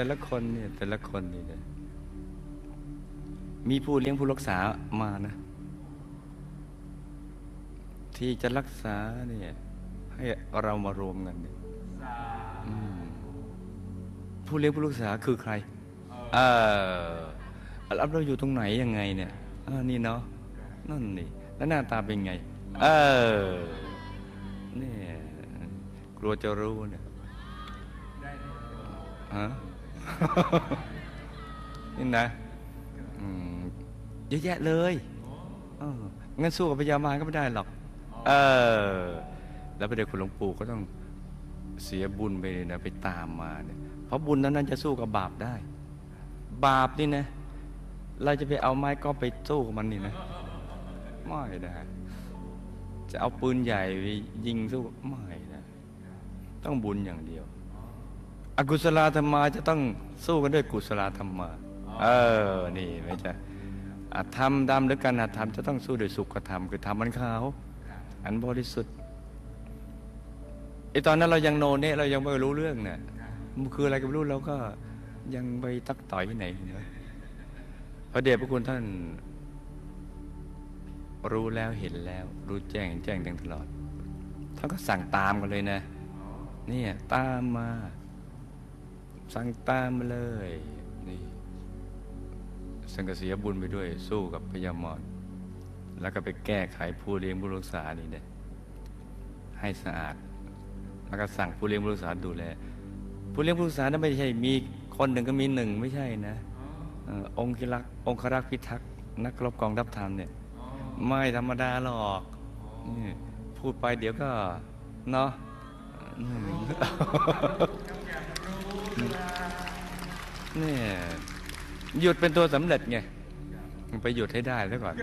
แต่ละคนเนี่ยแต่ละคนนี่เนี่ยมีผู้เลี้ยงผู้รักษามานะ ที่จะรักษาเนี่ยให้เรามารวมกันเนี่ยอืมผู้เลี้ยงผู้รักษาคือใคร เออแล้วเราอยู่ตรงไหนยังไงเนี่ยอ่านี่เนาะนั่นนี่แล้วหน้าตาเป็นไง เออเนี่ยกลัวจะรู้เนี่ยฮะ นี่นะเยอะแยะเลยเงั้นสู้กับพญามารก็ไม่ได้หรอก เออ แล้วพระเดชคุณหลวงปู่ก็ต้องเสียบุญไปเลยนะ ไปตามมาเนี่ย เพราะบุญนั้นนั้นจะสู้กับบาปได้ บาปนี่นะ เราจะไปเอาไม้ก็ไปสู้กับมันนี่นะไม่ได้จะเอาปืนใหญ่ไปยิงสู้ไม่ได้ต้องบุญอย่างเดียว อกุศลธรรมาจะต้องสู้กันด้วยกุศลธรรมา เออ นี่ไม่ใช่อาธรรมดำหรือการอาธรรมจะต้องสู้ด้วยสุขธรรมคือธรรมมันขาวอันบริสุทธิ์ไอตอนนั้นเรายังโนเน่เรายังไม่รู้เรื่องเนี่ยมันคืออะไรก็ไม่รู้เราก็ยังไปตักต่อยที่ไหนนะพระเดชพระคุณท่านรู้แล้วเห็นแล้ว รู้แจ้งเห็นแจ้งแทงตลอดท่านก็สั่งตามกันเลยนะเนี่ยตามมา สั่งตามมาเลยนี่สังกเสียบุญไปด้วยสู้กับพญามารแล้วก็ไปแก้ไขผู้เลี้ยงผู้รักษานี่เนี่ยให้สะอาด แล้วก็สั่งผู้เลี้ยงผู้รักษาดูแลผู้เลี้ยงผู้รักษานั้นไม่ใช่มีคนหนึ่งก็มีหนึ่งไม่ใช่นะองค์คิรักองครักษ์พิทักษ์นักรบกองทัพธรรมเนี่ยไม่ธรรมดาหรอกนี่พูดไปเดี๋ยวก็เนาะ เนี่ยหยุดเป็นตัวสำเร็จไงไปหยุดให้ได้ซะก่อน